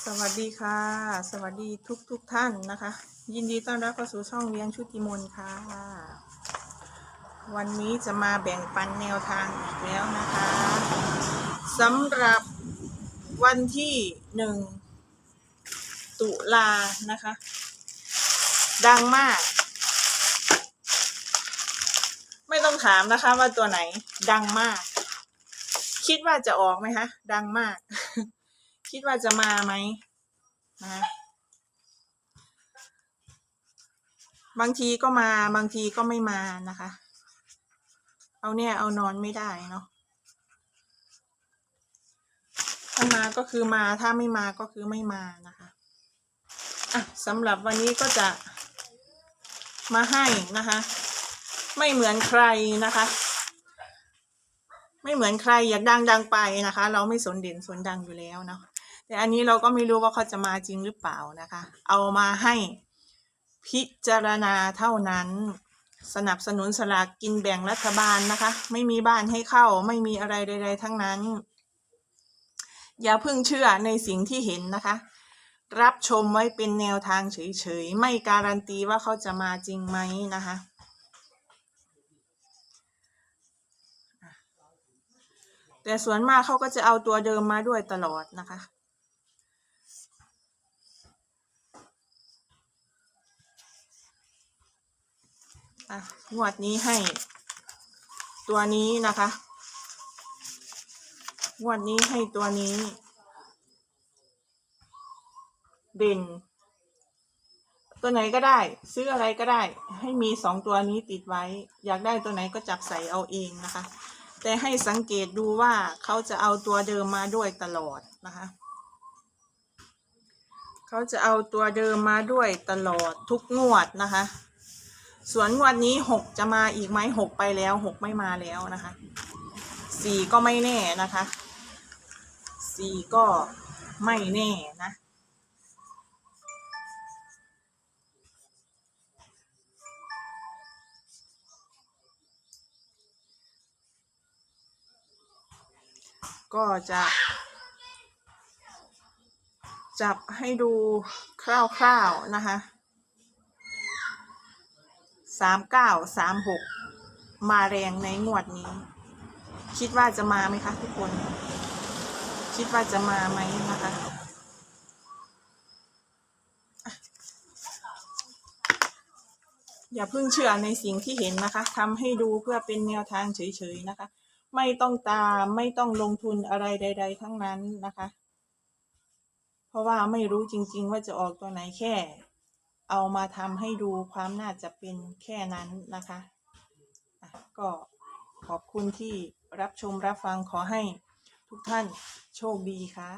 สวัสดีค่ะ สวัสดีทุกทุกท่านนะคะ ยินดีต้อนรับเข้าสู่ช่องเลี้ยงชุติมนค่ะ วันนี้จะมาแบ่งปันแนวทางอีกแล้วนะคะสำหรับวันที่หนึ่งตุลานะคะ ดังมาก ไม่ต้องถามนะคะว่าตัวไหนดังมาก คิดว่าจะออกไหมคะดังมาก คิดว่าจะมาไหมนะบางทีก็มาบางทีก็ไม่มานะคะ เอาเนี่ยเอานอนไม่ได้เนาะถ้ามาก็คือมาถ้าไม่มาก็คือไม่มานะคะอะสำหรับวันนี้ก็จะมาให้นะคะ ไม่เหมือนใครนะคะ ไม่เหมือนใครอยากดังดังไปนะคะ เราไม่สนเด่นสนดังอยู่แล้วเนาะ แต่อันนี้เราก็ไม่รู้ว่าเขาจะมาจริงหรือเปล่านะคะ เอามาให้พิจารณาเท่านั้น สนับสนุนสลากกินแบ่งรัฐบาลนะคะ ไม่มีบ้านให้เข้าไม่มีอะไรใด ๆ ทั้งนั้น อย่าเพิ่งเชื่อในสิ่งที่เห็นนะคะ รับชมไว้เป็นแนวทางเฉยๆ ไม่การันตีว่าเขาจะมาจริงไหมนะคะแต่ส่วนมากเขาก็จะเอาตัวเดิมมาด้วยตลอดนะคะะงวดนี้ให้ ตัวนี้นะคะงวดนี้ให้ตัวนี้ เด่น ตัวไหนก็ได้ ซื้ออะไรก็ได้ ให้มีสองตัวนี้ติดไว้ อยากได้ตัวไหนก็จับใส่เอาเองนะคะ แต่ให้สังเกตดูว่าเขาจะเอาตัวเดิมมาด้วยตลอดนะคะเขาจะเอาตัวเดิมมาด้วยตลอดทุกงวดนะคะ ส่วนงวดนี้หกจะมาอีกไหมหกไปแล้วหกไม่มาแล้วนะคะสี่ก็ไม่แน่นะคะสี่ก็ไม่แน่นะก็จะจับให้ดูคร่าวๆนะคะ สามเก้าสามหกมาแรงในงวดนี้ คิดว่าจะมาไหมคะทุกคน คิดว่าจะมาไหมนะคะอย่าเพิ่งเชื่อในสิ่งที่เห็นนะคะทำให้ดูเพื่อเป็นแนวทางเฉยๆนะคะ ไม่ต้องตามไม่ต้องลงทุนอะไรใด ๆ ทั้งนั้นนะคะ เพราะว่าไม่รู้จริง ๆ ว่าจะออกตัวไหนแค่ เอามาทำให้ดูความน่าจะเป็นแค่นั้นนะคะะก็ขอบคุณที่รับชมรับฟังขอให้ทุกท่านโชคดีค่ะ